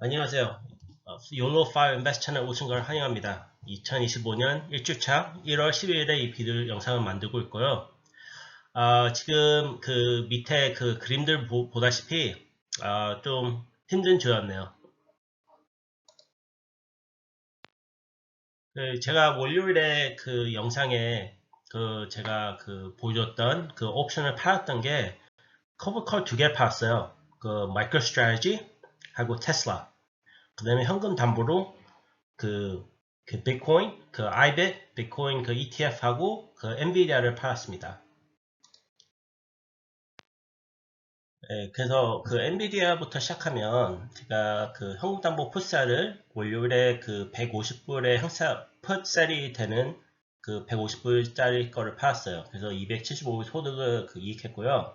안녕하세요. YOLO Fire Invest 채널 오신 걸 환영합니다. 2025년 1주차 1월 12일에 이 비디오 영상을 만들고 있고요. 아, 지금 그 밑에 그 그림들 보, 보다시피 아, 좀 힘든 주였네요. 그 제가 월요일에 그 영상에 그 제가 그 보여줬던 그 옵션을 팔았던 게 커브컬 두 개 팔았어요. 그 마이크로 스트래티지 하고 테슬라. 그 다음에 현금 담보로 그, 그 비트코인, 그 아이벳, 비트코인 그 ETF하고 그 엔비디아를 팔았습니다. 네, 그래서 그 엔비디아부터 시작하면 제가 그 현금 담보 풋살을 월요일에 그 150불의 행사 풋살이 되는 그 150불짜리 거를 팔았어요. 그래서 275불 소득을 그 이익했고요.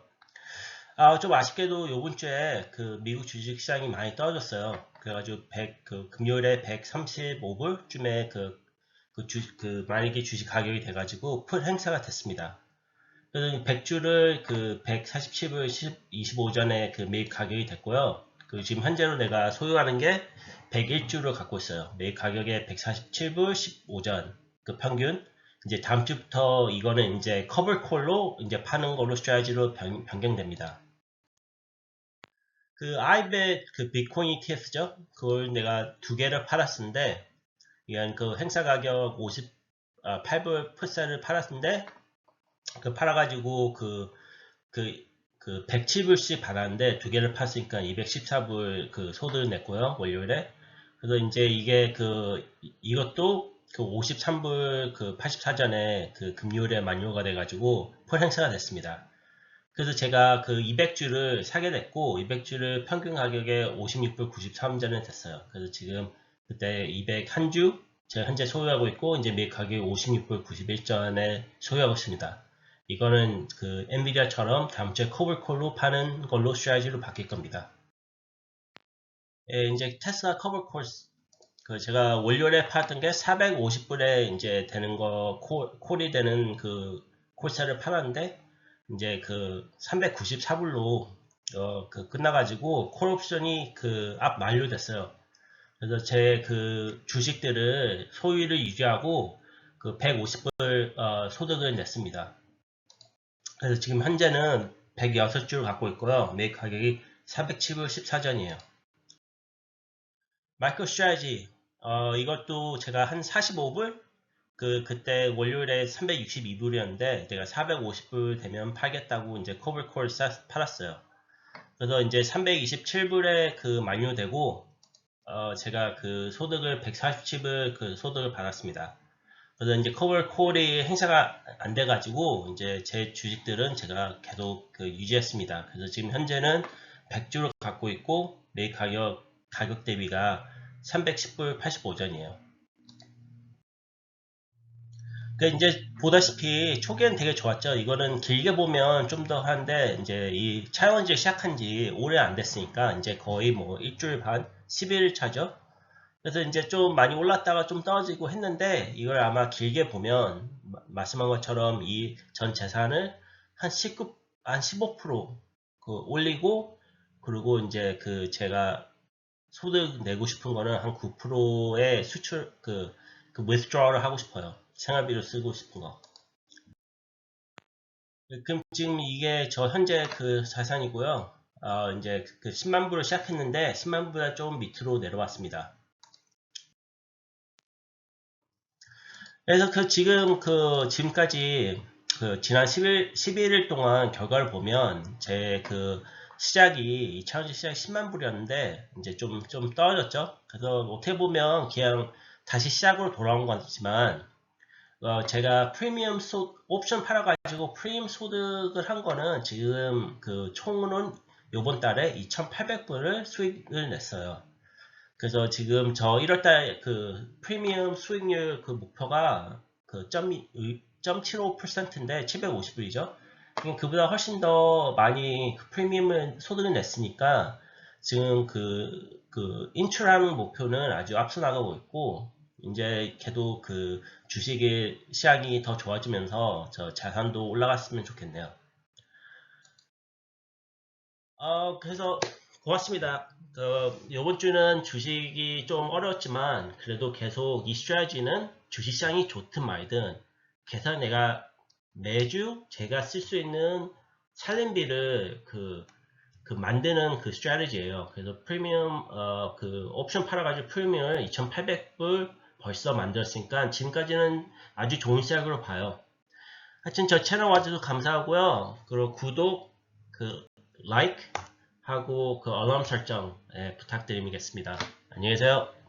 아, 좀 아쉽게도 요번 주에 그 미국 주식 시장이 많이 떨어졌어요. 그래가지고 100, 그 금요일에 135불쯤에 그, 그 주, 그 만약에 주식 가격이 돼가지고 풀 행사가 됐습니다. 그래서 100주를 그 147불 25전에 그 매입 가격이 됐고요. 그 지금 현재로 내가 소유하는 게 101주를 갖고 있어요. 매입 가격에 147불 15전 그 평균. 이제 다음 주부터 이거는 이제 커버콜로 이제 파는 걸로 스트라이지로 변경됩니다. 그 아이벳 그 비트코인 ETF죠. 그걸 내가 두 개를 팔았는데 이건 그 행사 가격 58불 풋셀을 팔았는데 그 팔아가지고 그 그, 그 107불씩 받았는데 두 개를 팔았으니까 214불 그 소득을 냈고요. 월요일에. 그래서 이제 이게 그 이것도 그 53불 그 84전에 그 금요일에 만료가 돼가지고 풀 행사가 됐습니다. 그래서 제가 그 200주를 사게 됐고 200주를 평균 가격에 56불 93전에 됐어요. 그래서 지금 그때 201주 제가 현재 소유하고 있고 이제 매입 가격이 56불 91전에 소유하고 있습니다. 이거는 그 엔비디아처럼 다음 주에 커버콜로 파는 걸로 스트라이지로 바뀔 겁니다. 예, 이제 테슬라 커버콜 그 제가 월요일에 팔았던 게 450불에 이제 되는 거 콜, 콜이 되는 그 콜사를 팔았는데 이제 그 394불로 어, 그 끝나가지고 콜 옵션이 그 앞 만료됐어요. 그래서 제 그 주식들을 소유를 유지하고 그 150불 어, 소득을 냈습니다. 그래서 지금 현재는 106주를 갖고 있고요. 매입 가격이 407불 14전이에요. 마이크로 스트라이지 어, 이것도 제가 한 45불 그 그때 월요일에 362불이었는데 제가 450불 되면 팔겠다고 이제 코블콜 팔았어요. 그래서 이제 327불에 그 만료되고 어 제가 그 소득을 147불 그 소득을 받았습니다. 그래서 이제 커블콜이 행사가 안 돼가지고 이제 제 주식들은 제가 계속 그 유지했습니다. 그래서 지금 현재는 100주를 갖고 있고 매 가격 가격 대비가 310불 85전이에요. 그 이제 보다시피 초기엔 되게 좋았죠. 이거는 길게 보면 좀 더 한데 이제 이 차원지 시작한 지 오래 안 됐으니까 이제 거의 뭐 일주일 반 11일 차죠. 그래서 이제 좀 많이 올랐다가 좀 떨어지고 했는데 이걸 아마 길게 보면 말씀한 것처럼 이 전 재산을 한 19, 한 15%그 올리고 그리고 이제 그 제가 소득 내고 싶은 거는 한 9%의 수출 그, 그 withdraw를 하고 싶어요. 생활비로 쓰고 싶은 거. 그럼 지금 이게 저 현재 그 자산이고요. 어, 이제 그 10만 부로 시작했는데 10만 부보다 좀 밑으로 내려왔습니다. 그래서 그 지금 그 지금까지 그 지난 11, 11일 동안 결과를 보면 제 그 시작이 2000년 시작 10만 불이었는데 이제 좀 좀 떨어졌죠. 그래서 어떻게 보면 그냥 다시 시작으로 돌아온 거지만 어, 제가 프리미엄 소 옵션 팔아가지고 프리미엄 소득을 한 거는 지금 그 총은 요번 달에 2,800불을 수익을 냈어요. 그래서 지금 저 1월달 그 프리미엄 수익률 그 목표가 그 0.75%인데 750불이죠. 그보다 훨씬 더 많이 그 프리미엄을 소득을 냈으니까 지금 그, 그 인출하는 목표는 아주 앞서 나가고 있고 이제 걔도 그 주식의 시장이 더 좋아지면서 저 자산도 올라갔으면 좋겠네요. 어, 그래서 고맙습니다. 그 이번 주는 주식이 좀 어려웠지만 그래도 계속 이 스트래지는 주식시장이 좋든 말든 계속 내가 매주 제가 쓸 수 있는 살림비를 그, 그 만드는 그 스트래지예요. 그래서 프리미엄 어, 그 옵션 팔아가지고 프리미엄을 2,800불 벌써 만들었으니까 지금까지는 아주 좋은 시작으로 봐요. 하여튼 저 채널 와주셔서 감사하고요. 그리고 구독, 그 like 하고 그 알람 설정 예, 부탁드리겠습니다. 안녕히 계세요.